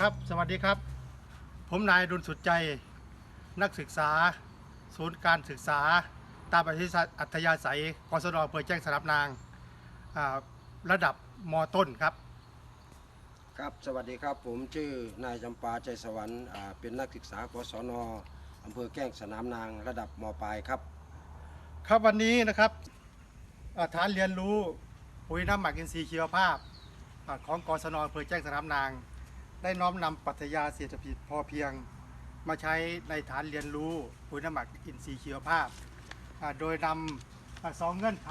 ครับ สวัสดีครับ ผมนายดุลสุดใจ นักศึกษา ศูนย์การศึกษา ตามอัธยาศัยกศนอำเภอแจ้งสนับนางอ่าระดับมต้นครับ ครับสวัสดีครับ ผมชื่อนายจำปาใจสวรรค์อ่าเป็นนักศึกษากศนอำเภอแก้งสนามนางระดับมปลายครับ ครับวันนี้นะครับอ่าฐานเรียนรู้ปุ๋ยน้ำหมักอินทรีย์ชีวภาพอ่าของกศนอำเภอแจ้งสนามนาง ได้น้อมนำปรัชญาเศรษฐกิจพอเพียง มาใช้ในฐานเรียนรู้ปุ๋ยน้ำหมักอินทรีย์ชีวภาพ โดยนำสองเงื่อนไข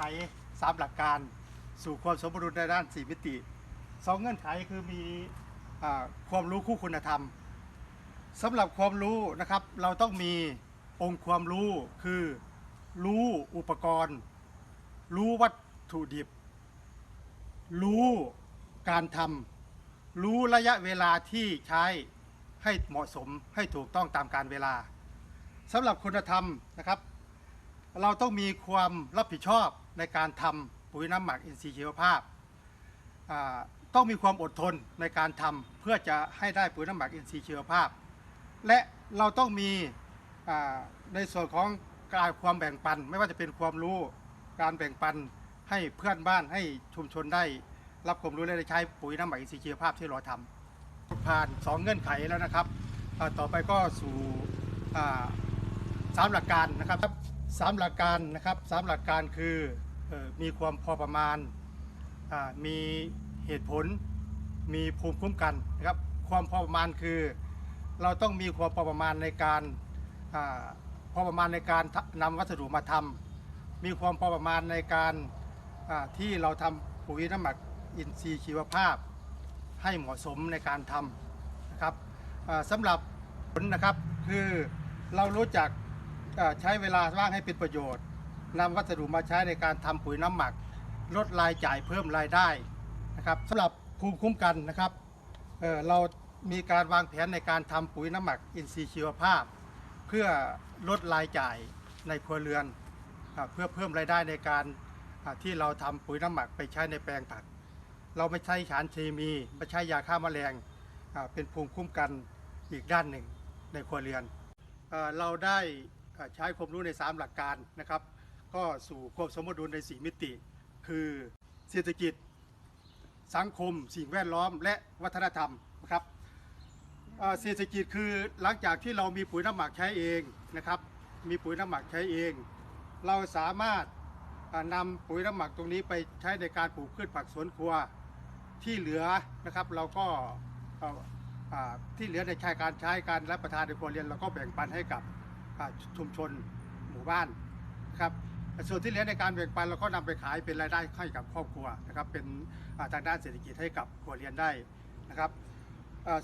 สามหลักการ สู่ความสมบูรณ์ในด้านสี่มิติสองเงื่อนไขคือมีอความรู้คู่คุณธรรมสำหรับความรู้นะครับเราต้องมีองค์ความรู้คือรู้อุปกรณ์ รู้วัตถุดิบ รู้การทำ รู้ระยะเวลาที่ใช้ให้เหมาะสมให้ถูกต้องตามการเวลาสำหรับคุณธรรมนะครับ เราต้องมีความรับผิดชอบในการทำปุ๋ยน้ำหมักอินทรีย์ชีวภาพ ต้องมีความอดทนในการทำเพื่อจะให้ได้ปุ๋ยน้ำหมักอินทรีย์ชีวภาพ และเราต้องมีในส่วนของการความแบ่งปัน ไม่ว่าจะเป็นความรู้การแบ่งปันให้เพื่อนบ้านให้ชุมชนได้ รับความรู้และได้ใช้ปุ๋ยน้ำหมักอินทรีย์ชีวภาพที่เราทำผ่านสองเงื่อนไขแล้วนะครับ ต่อไปก็สู่สามหลักการนะครับสามหลักการนะครับสามหลักการคืออมีความพอประมาณ มีเหตุผล มีภูมิคุ้มกันนะครับ ความพอประมาณคือ เราต้องมีความพอประมาณในการอพอประมาณในการทะนำวัสดุมาทำมีความพอประมาณในการที่เราทำปุ๋ยน้ำหมัก อินทรีย์ชีวภาพ ให้เหมาะสมในการทำนะครับสำหรับผลนะครับคือเรารู้จักใช้เวลาว่างให้เป็นประโยชน์นำวัสดุมาใช้ในการทำปุ๋ยน้ำหมัก ลดรายจ่ายเพิ่มรายได้นะครับสำหรับภูมิคุ้มกันนะครับเเรามีการวางแผนในการทำปุ๋ยน้ำหมักอินทรีย์ชีวภาพ เพื่อลดรายจ่ายในครัวเรือน เพื่อเพิ่มรายได้ในการที่เราทำปุ๋ยน้ำหมักไปใช้ในแปลงผัก เราไม่ใช้สารเคมีไม่ใช้ยาฆ่าแมลงเป็นภูมิคุ้มกันอีกด้านหนึ่งในครัวเรือนเราได้ใช้ความรู้ใน 3 หลักการนะครับ ก็สู่ความสมดุลใน 4 มิติ คือเศรษฐกิจ สังคม สิ่งแวดล้อม และวัฒนธรรมนะครับเศรษฐกิจคือหลังจากที่เรามีปุ๋ยน้ำหมักใช้เองนะครับ มีปุ๋ยน้ำหมักใช้เอง เราสามารถ นำปุ๋ยน้ำหมักตรงนี้ไปใช้ในการปลูกพืชผักสวนครัวที่เหลือนะครับ เราก็ที่เหลือในใช้การใช้การรับประทานในครัวเรือนเราก็แบ่งปันให้กับชุมชนหมู่บ้านนะครับส่วนที่เหลือในการแบ่งปันเราก็นำไปขายเป็นรายได้ให้กับครอบครัวนะครับ เป็นทางด้านเศรษฐกิจให้กับครัวเรือนได้นะครับ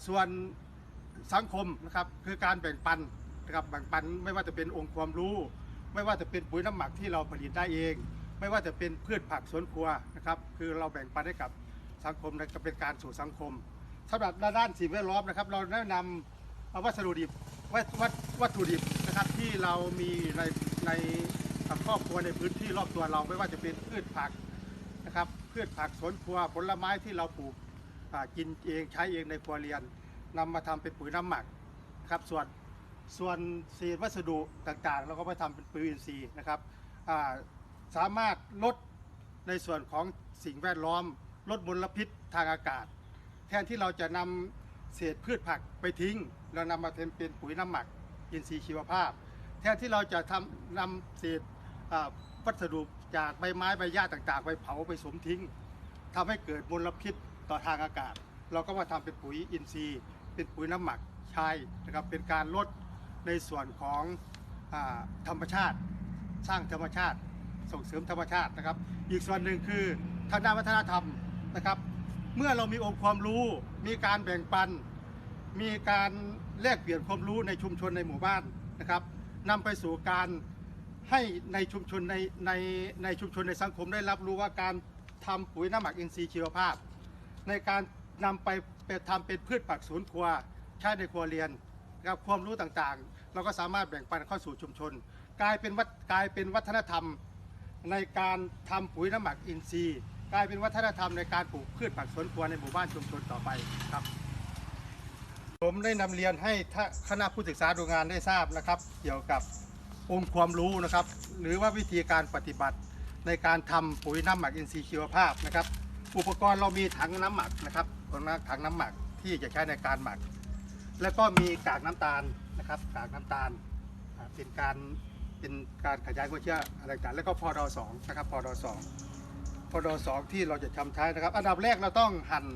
ส่วนสังคมนะครับคือการแบ่งปันนะครับแบ่งปันไม่ว่าจะเป็นองค์ความรู้ ไม่ว่าจะเป็นปุ๋ยน้ำหมักที่เราผลิตได้เอง ไม่ว่าจะเป็นพืชผักสวนครัวนะครับคือเราแบ่งปันให้กับสังคมและก็เป็นการสู่สังคมสำหรับด้านสิ่งแวดล้อมนะครับ เราแนะนำเอาวัสดุดิบวัตวัตวัตถุดิบนะครับที่เรามีในในครอบครัวในพื้นที่รอบตัวเราไม่ว่าจะเป็นพืชผักนะครับพืชผักสวนครัวผลไม้ที่เราปลูกกินเองใช้เองในครัวเรือนนำมาทำเป็นปุ๋ยน้ำหมักครับส่วน ส่วนเศษวัสดุต่างๆ เราก็ไปทำเป็นปุ๋ยอินทรีย์นะครับอ่าสามารถลดในส่วนของสิ่งแวดล้อม ลดมลพิษทางอากาศ แทนที่เราจะนำเศษพืชผักไปทิ้ง เรานำมาเป็นเป็นปุ๋ยน้ำหมักอินทรีย์ชีวภาพ แทนที่เราจะทำนำเศษอ่าวัสดุจากใบไม้ใบหญ้าต่างๆ ไปเผาไปสมทิ้งทำให้เกิดมลพิษต่อทางอากาศ เราก็มาทำเป็นปุ๋ยอินทรีย์ เป็นปุ๋ยน้ำหมักใช้นะครับเป็นการลด ในส่วนของอธรรมชาติ สร้างธรรมชาติ ส่งเสริมธรรมชาตินะครับ อีกส่วนหนึ่งคือทางด้านวัฒนธรรมนะครับ เมื่อเรามีองค์ความรู้ มีการแบ่งปัน มีการแลกเปลี่ยนความรู้ในชุมชนในหมู่บ้านนะครับนำไปสู่การให้ในชุมชนในในในชุมชนในสังคมได้รับรู้ว่าการทำปุ๋ยน้ำหมักอินทรีย์ชีวภาพ ในการนำไปไปทำเป็นพืชผักสวนครัวใช้ในครัวเรือนนะครับความรู้ต่างๆ เราก็สามารถแบ่งปันเข้าสู่ชุมชน กลายเป็นวัฒกลายเป็นวัฒนธรรมในการทำปุ๋ยน้ำหมักอินทรีย์ กลายเป็นวัฒนธรรมในการปลูกพืชผักสวนครัวในหมู่บ้านชุมชนต่อไปครับ ผมได้นำเรียนให้คณะผู้ศึกษาดูงานได้ทราบนะครับ เกี่ยวกับองค์ความรู้นะครับ หรือว่าวิธีการปฏิบัติในการทำปุ๋ยน้ำหมักอินทรีย์ชีวภาพนะครับ อุปกรณ์เรามีถังน้ำหมักนะครับถังน้ำหมักที่จะใช้ในการหมัก แล้วก็มีกากน้ำตาล นะครับกากน้ำตาลเป็นการเป็นการขยายหัวเชื้ออะไรต่างแล้วก็พอดอสองนะครับพอดอสองพอดอสองที่เราจะทำใช้นะครับ อันดับแรกเราต้องหั่น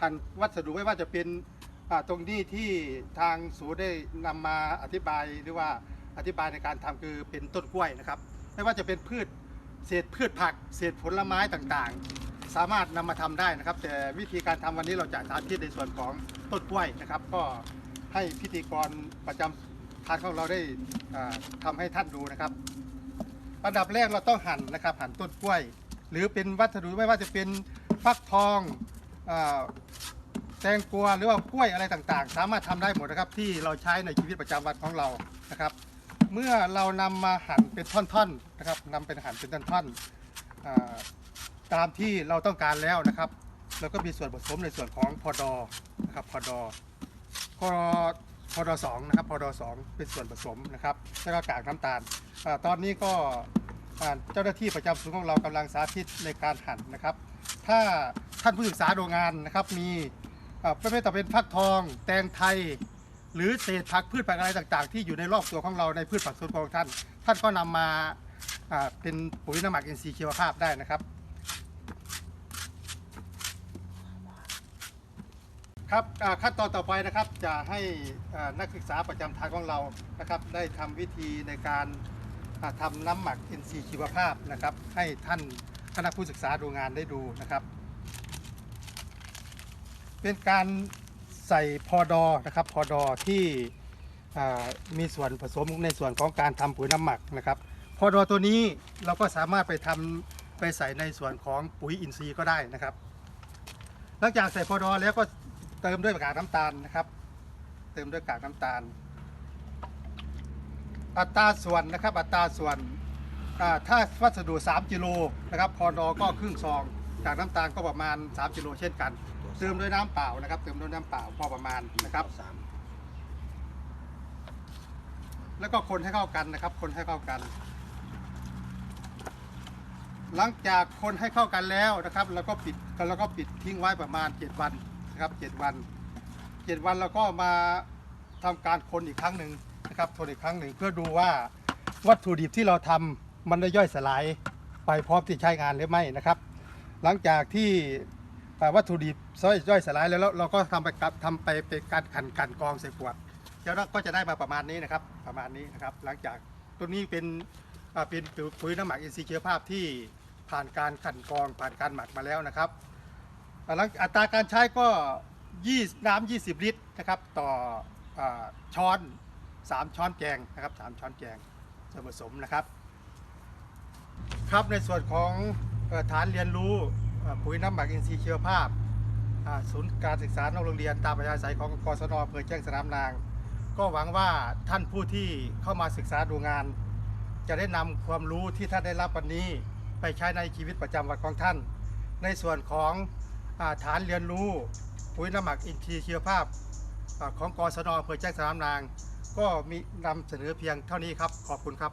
หั่นวัสดุไม่ว่าจะเป็นตรงนี้ที่ทางศูนย์ได้นำมาอธิบายหรือว่าอธิบายในการทำคือเป็นต้นกล้วยนะครับ ไม่ว่าจะเป็นพืชเศษพืชผัก เศษผลไม้ต่างๆ สามารถนำมาทำได้นะครับ แต่วิธีการทำวันนี้เราจะสาธิตในส่วนของต้นกล้วยนะครับ ก็ ให้พิธีกรประจำทานของเราได้ทำาให้ท่านดูนะครับอันดับแรกเราต้องหั่นนะครับหั่นต้นกล้วย หรือเป็นวัสดุไม่ว่าจะเป็นฟักทองอแตงกวาหรือว่ากล้วยอะไรต่างๆ สามารถทำได้หมดนะครับที่เราใช้ในชีวิตประจำวันของเรานะครับ เมื่อเรานำมาหั่นเป็นท่อนๆนะครับนำเป็นหั่นเป็นท่อนๆตามที่เราต้องการแล้วนะครับแล้วก็มีส่วนผสมในส่วนของพอดอนะครับพอดอ พอพอดสองนะครับพอดสองเป็นส่วนผสมนะครับแล้วก็กากน้ำตาลอตอนนี้ก็เจ้าหน้าที่ประจำศูนย์ของเรากำลังสาธิตในการหั่นนะครับ ถ้าท่านผู้ศึกษาดูงานนะครับมีอ่ไม่ว่าจะเป็นฟักทองแตงไทย หรือเศษผักพืชผักอะไรต่างๆ ที่อยู่ในรอบตัวของเราในพืชผักสวนครัวของท่าน ท่านก็นำมาอ่าเป็นปุ๋ยน้ำหมักอินทรีย์ชีวภาพได้นะครับ ครับขั้นตอนต่อไปนะครับจะให้นักศึกษาประจำทางของเรานะครับ ได้ทำวิธีในการอ่าทำน้ำหมักอินทรีย์ชีวภาพนะครับ ให้ท่านคณะผู้ศึกษาดูงานได้ดูนะครับ เป็นการใส่พอดอนะครับพอดอที่มีส่วนผสมในส่วนของการทำปุ๋ยน้ำหมักนะครับพอดอตัวนี้เราก็สามารถไปทำไปใส่ในส่วนของปุ๋ยอินทรีย์ก็ได้นะครับ หลังจากใส่พอดอแล้วก็ เติมด้วยกากน้ำตาลนะครับ เติมด้วยกากน้ำตาล อัตราส่วนนะครับ อัตราส่วนถ้าวัสดุ 3กิโลนะครับพอดอก็ครึ่งซองกากน้ำตาลก็ประมาณ 3กิโลเช่นกัน เติมด้วยน้ำเปล่านะครับ เติมด้วยน้ำเปล่าพอประมาณนะครับสามแล้วก็คนให้เข้ากันนะครับ คนให้เข้ากัน หลังจากคนให้เข้ากันแล้วนะครับ แล้วก็ปิดแล้วก็ปิดทิ้งไว้ประมาณ 7 วัน นะครับ7วัน7วันแล้วก็มาทำการคนอีกครั้งหนึ่งนะครับคนอีกครั้งหนึ่งเพื่อดูว่าวัตถุดิบที่เราทำมันได้ย่อยสลายไปพร้อมที่ใช้งานหรือไม่นะครับ หลังจากที่วัตถุดิบย่อยสลายแล้วเราเราก็ทำไปทำไปเป็นการขันกันกรองใส่ขวดแล้วเราก็จะได้มาประมาณนี้นะครับประมาณนี้นะครับ หลังจากตัวนี้เป็นเป็นปุ๋ยน้ำหมักอินทรีย์เชีวภาพที่ผ่านการขันกรองผ่านการหมักมาแล้วนะครับ หลังอัตราการใช้ก็20น้ำ20 ลิตรนะครับต่ออช้อน 3 ช้อนแกงนะครับ3ช้อนแกงส่วนผสมนะครับ ครับในส่วนของฐานเรียนรู้ปุ๋ยน้ำหมักอินทรีย์ชีวภาพศูนย์การศึกษานอกโรงเรียนตามประชาศัยของกศนอำเภอแจ้งสนามนาง ก็หวังว่าท่านผู้ที่เข้ามาศึกษาดูงาน จะได้นำความรู้ที่ท่านได้รับวันนี้ ไปใช้ในชีวิตประจำวันของท่าน ในส่วนของ ฐานเรียนรู้ปุ๋ยน้ำหมักอินทรีย์ชีวภาพอของกศนอำเภอแจ้งสนามนาง ก็มีนำเสนอเพียงเท่านี้ครับ ขอบคุณครับ